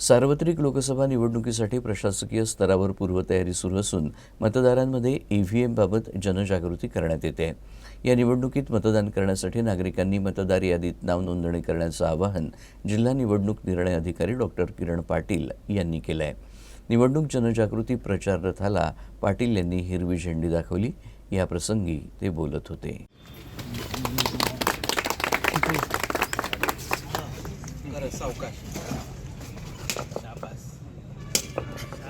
सार्वत्रिक लोकसभा निवडणुकीसाठी प्रशासकीय स्तरावर पूर्वतयारी सुरू असून मतदारांमध्ये ई व्ही एमबाबत जनजागृती करण्यात येते. या निवडणुकीत मतदान करण्यासाठी नागरिकांनी मतदार यादीत नाव नोंदणी करण्याचं आवाहन जिल्हा निवडणूक निर्णय अधिकारी डॉक्टर किरण पाटील यांनी केलं आहे निवडणूक जनजागृती प्रचार रथाला पाटील यांनी हिरवी झेंडी दाखवली. या प्रसंगी ते बोलत होते. सावकाश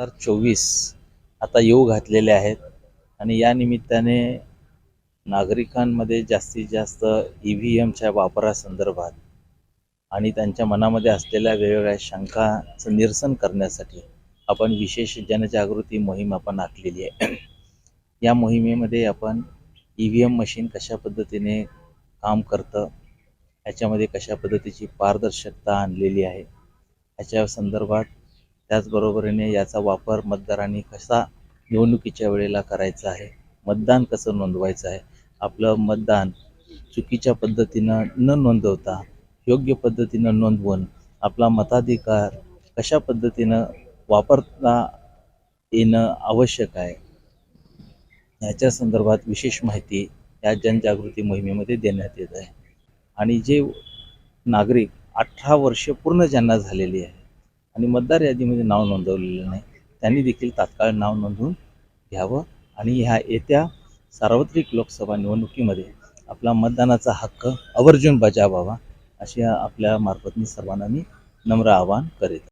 हजार चोवीस आता येऊ घातलेले आहेत. आणि या निमित्ताने नागरिकांमध्ये जास्तीत जास्त ई व्ही एमच्या वापरासंदर्भात आणि त्यांच्या मनामध्ये असलेल्या वेगवेगळ्या शंकाचं निरसन करण्यासाठी आपण विशेष जनजागृती मोहीम आपण आखलेली आहे. या मोहिमेमध्ये आपण ई व्ही एम मशीन कशा पद्धतीने काम करतं ह्याच्यामध्ये कशा पद्धतीची पारदर्शकता आणलेली आहे ह्याच्या संदर्भात त्याचबरोबरीने याचा वापर मतदारांनी कसा निवडणुकीच्या वेळेला करायचा आहे? मतदान कसं नोंदवायचं आहे? आपलं मतदान चुकीच्या पद्धतीनं न नोंदवता योग्य पद्धतीनं नोंदवून आपला मताधिकार कशा पद्धतीनं वापरता येणं आवश्यक आहे? ह्याच्या संदर्भात विशेष माहिती या जनजागृती मोहिमेमध्ये देण्यात येत आहे. आणि जे नागरिक अठरा वर्ष पूर्ण ज्यांना झालेली आहे आणि मतदार यादीमध्ये म्हणजे नाव नोंदवलेलं नाही. त्यांनी देखील तात्काळ नाव नोंदवून घ्यावं आणि ह्या येत्या सार्वत्रिक लोकसभा निवडणुकीमध्ये आपला मतदानाचा हक्क आवर्जून बजावावा अशी आपल्या मार्फत मी सर्वांना मी नम्र आवाहन करीत